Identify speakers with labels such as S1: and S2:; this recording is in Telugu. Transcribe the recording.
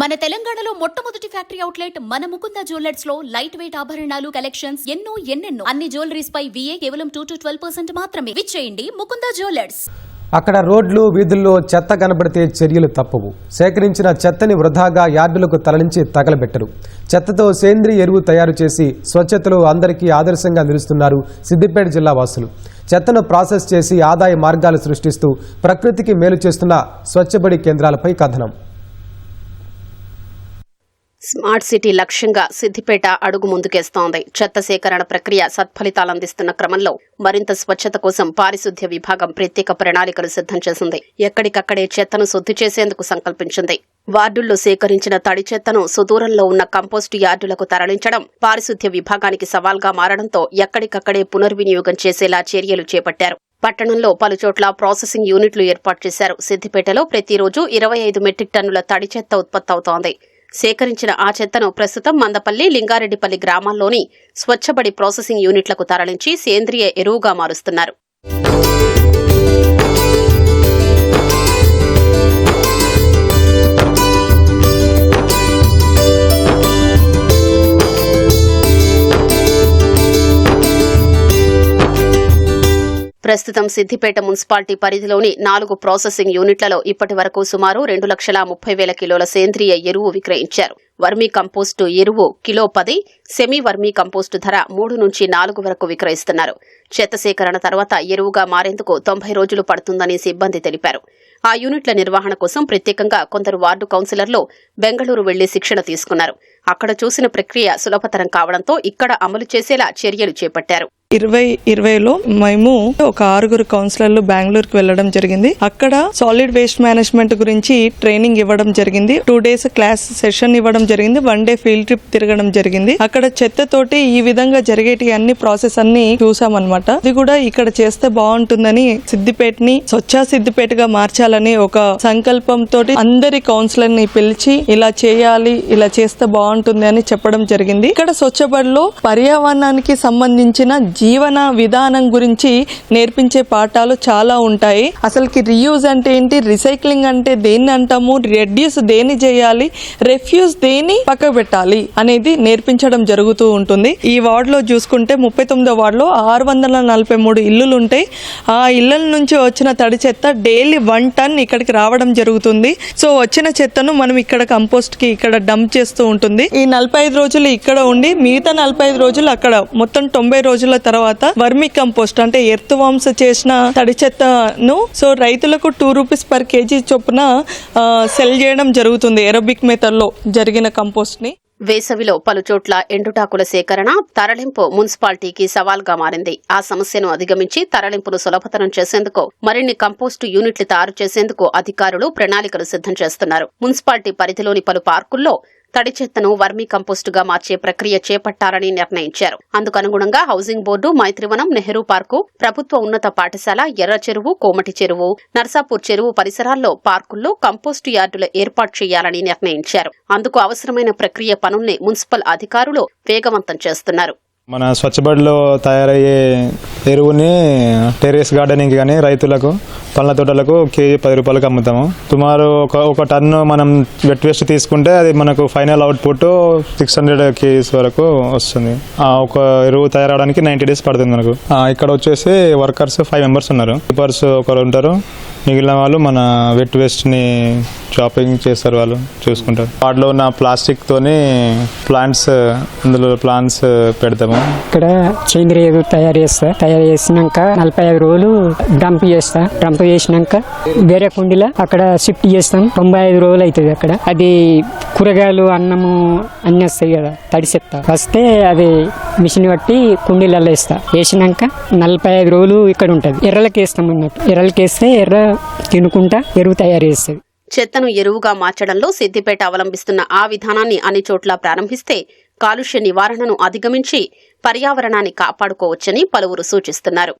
S1: మన తెలంగాణలో మొట్టమొదటి ఫ్యాక్టరీ అవుట్లెట్ మన ముకుంద జ్యువెలర్స్లో లైట్ వెయిట్ ఆభరణాలు కలెక్షన్స్ ఎన్నో ఎన్నెన్నో. అన్ని జ్యువెలరీస్ పై విఏ కేవలం టూ టు ట్వెల్వ్ పర్సెంట్ మాత్రమే. విచ్చేయండి ముకుంద జ్యువెలర్స్.
S2: అక్కడ రోడ్లు వీధుల్లో చెత్త కనబడితే చర్యలు తప్పవు. సేకరించిన చెత్తని వృధాగా యార్డులకు తరలించి తగలబెట్టరు. చెత్తతో సేంద్రియ ఎరువు తయారు చేసి స్వచ్ఛతలో అందరికీ ఆదర్శంగా నిలుస్తున్నారు సిద్దిపేట జిల్లా వాసులు. చెత్తను ప్రాసెస్ చేసి ఆదాయ మార్గాలు సృష్టిస్తూ ప్రకృతికి మేలు చేస్తున్న స్వచ్ఛబడి కేంద్రాలపై కథనం.
S3: స్మార్ట్ సిటీ లక్ష్యంగా సిద్దిపేట అడుగు ముందుకేస్తోంది. చెత్త సేకరణ ప్రక్రియ సత్ఫలితాలందిస్తున్న క్రమంలో మరింత స్వచ్ఛత కోసం పారిశుద్ధ్య విభాగం ప్రత్యేక ప్రణాళికలు సిద్ధం చేసింది. ఎక్కడికక్కడే చెత్తను శుద్ధి చేసేందుకు సంకల్పించింది. వార్డుల్లో సేకరించిన తడి చెత్తను సుదూరంలో ఉన్న కంపోస్టు యార్డులకు తరలించడం పారిశుద్ధ్య విభాగానికి సవాల్గా మారడంతో ఎక్కడికక్కడే పునర్వినియోగం చేసేలా చర్యలు చేపట్టారు. పట్టణంలో పలుచోట్ల ప్రాసెసింగ్ యూనిట్లు ఏర్పాటు చేశారు. సిద్దిపేటలో ప్రతిరోజు ఇరవై ఐదు మెట్రిక్ టన్నుల తడి చెత్త ఉత్పత్తి అవుతోంది సేకరించిన ఆ చెత్తను ప్రస్తుతం మందపల్లి లింగారెడ్డిపల్లి గ్రామాల్లోని స్వచ్ఛబడి ప్రాసెసింగ్ యూనిట్లకు తరలించి సేంద్రియ ఎరువుగా మారుస్తున్నారు. ప్రస్తుతం సిద్దిపేట మున్సిపాలిటీ పరిధిలోని నాలుగు ప్రాసెసింగ్ యూనిట్లలో ఇప్పటి వరకు సుమారు రెండు లక్షల ముప్పై వేల కిలోల సేంద్రియ ఎరువు విక్రయించారు. వర్మీ కంపోస్టు ఎరువు కిలో పది సెమీ వర్మీ కంపోస్టు ధర మూడు నుంచి నాలుగు వరకు విక్రయిస్తున్నారు. చెత్త సేకరణ తర్వాత ఎరువుగా మారేందుకు తొంభై రోజులు పడుతుందని సిబ్బంది తెలిపారు. ఆ యూనిట్ల నిర్వహణ కోసం ప్రత్యేకంగా కొందరు వార్డు కౌన్సిలర్లు బెంగళూరు వెళ్ళి శిక్షణ తీసుకున్నారు. అక్కడ చూసిన ప్రక్రియ సులభతరం కావడంతో ఇక్కడ అమలు చేసేలా చర్యలు చేపట్టారు.
S4: ఇరవై ఇరవైలో మేము ఒక ఆరుగురు కౌన్సిలర్లు బెంగళూరుకి వెళ్ళడం జరిగింది. అక్కడ సాలిడ్ వేస్ట్ మేనేజ్మెంట్ గురించి ట్రైనింగ్ ఇవ్వడం జరిగింది. టూ డేస్ క్లాస్ సెషన్ ఇవ్వడం జరిగింది. వన్ డే ఫీల్డ్ ట్రిప్ తిరగడం జరిగింది. అక్కడ చెత్తతోటి ఈ విధంగా జరిగేటి అన్ని ప్రాసెస్ అన్ని చూసామన్నమాట. ఇది కూడా ఇక్కడ చేస్తే బాగుంటుందని సిద్దిపేటని స్వచ్ఛ సిద్దిపేటగా మార్చాలని ఒక సంకల్పంతో అందరి కౌన్సిలర్ని పిలిచి ఇలా చేయాలి ఇలా చేస్తే బాగుంటుంది అని చెప్పడం జరిగింది. ఇక్కడ స్వచ్ఛబడిలో పర్యావరణానికి సంబంధించిన జీవన విధానం గురించి నేర్పించే పాఠాలు చాలా ఉంటాయి. అసలుకి రియూజ్ అంటే ఏంటి? రీసైక్లింగ్ అంటే దేన్ని అంటాము? రెడ్యూస్ దేని చేయాలి? రెఫ్యూజ్ దేని పక్క పెట్టాలి అనేది నేర్పించడం జరుగుతూ ఉంటుంది. ఈ వార్డులో చూసుకుంటే ముప్పై తొమ్మిదో వార్డులో ఆరు వందల నలభై మూడు ఇల్లులు ఉంటాయి ఆ ఇళ్ళ నుంచి వచ్చిన తడి చెత్త డైలీ వన్ టన్ ఇక్కడికి రావడం జరుగుతుంది. సో వచ్చిన చెత్తను మనం ఇక్కడ కంపోస్ట్కి ఇక్కడ డంప్ చేస్తూ ఉంటుంది. ఈ నలభై ఐదు రోజులు ఇక్కడ ఉండి మిగతా నలభై ఐదు రోజులు అక్కడ. మొత్తం తొంభై రోజుల తర్వాత వర్మి కంపోస్ట్ అంటే ఎర్త్ వామ్స్ చేసిన తడి చెత్తను సో రైతులకు టూ రూపీస్ పర్ కేజీ చొప్పున సెల్ చేయడం జరుగుతుంది ఎరోబిక్ మెథడ్లో జరిగిన కంపోస్ట్ని
S3: వేసవిలో పలుచోట్ల ఎండుటాకుల సేకరణ తరలింపు మున్సిపాలిటీకి సవాల్గా మారింది. ఆ సమస్యను అధిగమించి తరలింపును సులభతరం చేసేందుకు మరిన్ని కంపోస్టు యూనిట్లు తయారు చేసేందుకు అధికారులు ప్రణాళికలు సిద్ధం చేస్తున్నారు. మున్సిపాలిటీ పరిధిలోని పలు పార్కుల్లో తడి చెత్తను వర్మీ కంపోస్టుగా మార్చే ప్రక్రియ చేపట్టాలని నిర్ణయించారు. అందుకు అనుగుణంగా housing board Maitrivanam Nehru park ప్రభుత్వ ఉన్నత పాఠశాల ఎర్ర చెరువు కోమటి చెరువు నర్సాపూర్ చెరువు పరిసరాల్లో పార్కుల్లో కంపోస్టు యార్డులు ఏర్పాటు చేయాలని నిర్ణయించారు. అందుకు అవసరమైన ప్రక్రియ పనుల్ని మున్సిపల్ అధికారులు వేగవంతం చేస్తున్నారు.
S5: మన స్వచ్ఛబడిలో తయారయ్యే ఎరువుని టెర్రస్ గార్డెనింగ్ కానీ రైతులకు పళ్ళ తోటలకు కేజీ పది రూపాయలకు అమ్ముతాము. సుమారు ఒక ఒక టన్ను మనం వెట్ వేస్ట్ తీసుకుంటే అది మనకు final output six hundred kgs వరకు వస్తుంది. ఒక ఎరువు తయారవడానికి నైంటీ డేస్ పడుతుంది మనకు. ఇక్కడ వచ్చేసి వర్కర్స్ ఫైవ్ మెంబర్స్ ఉన్నారు. కీపర్స్ ఒకరు ఉంటారు. మిగిలిన వాళ్ళు మన వెట్ వేస్ట్ని షాపింగ్ చేస్తారు వాళ్ళు చూసుకుంటారు. వాటిలో ఉన్న ప్లాస్టిక్ తోని ప్లాంట్స్ అందులో ప్లాంట్స్ పెడతాము.
S6: ఇక్కడ సేంద్రియ తయారు చేస్తా. తయారు చేసినాక నలభై ఐదు రోజులు డంప్ చేస్తా. డంప్ చేసినాక వేరే కుండీలో అక్కడ షిఫ్ట్ చేస్తాం. తొంభై ఐదు రోజులు అవుతుంది అక్కడ. అది కూరగాయలు అన్నము అన్నీ వస్తాయి కదా తడి వస్తే అది మిషన్ బట్టి కుండీలలో వేస్తా. వేసినాక నలభై ఐదు రోజులు ఇక్కడ ఉంటుంది. ఎర్రలకి వేస్తాం అన్నట్టు. ఎర్రలకి వేస్తే ఎర్ర తినుకుంటా ఎరువు తయారు చేస్తుంది.
S3: చెత్తను ఎరువుగా మార్చడంలో సిద్దిపేట అవలంబిస్తున్న ఆ విధానాన్ని అన్ని చోట్ల ప్రారంభిస్తే కాలుష్య నివారణను అధిగమించి పర్యావరణాన్ని కాపాడుకోవచ్చని పలువురు సూచిస్తున్నారు.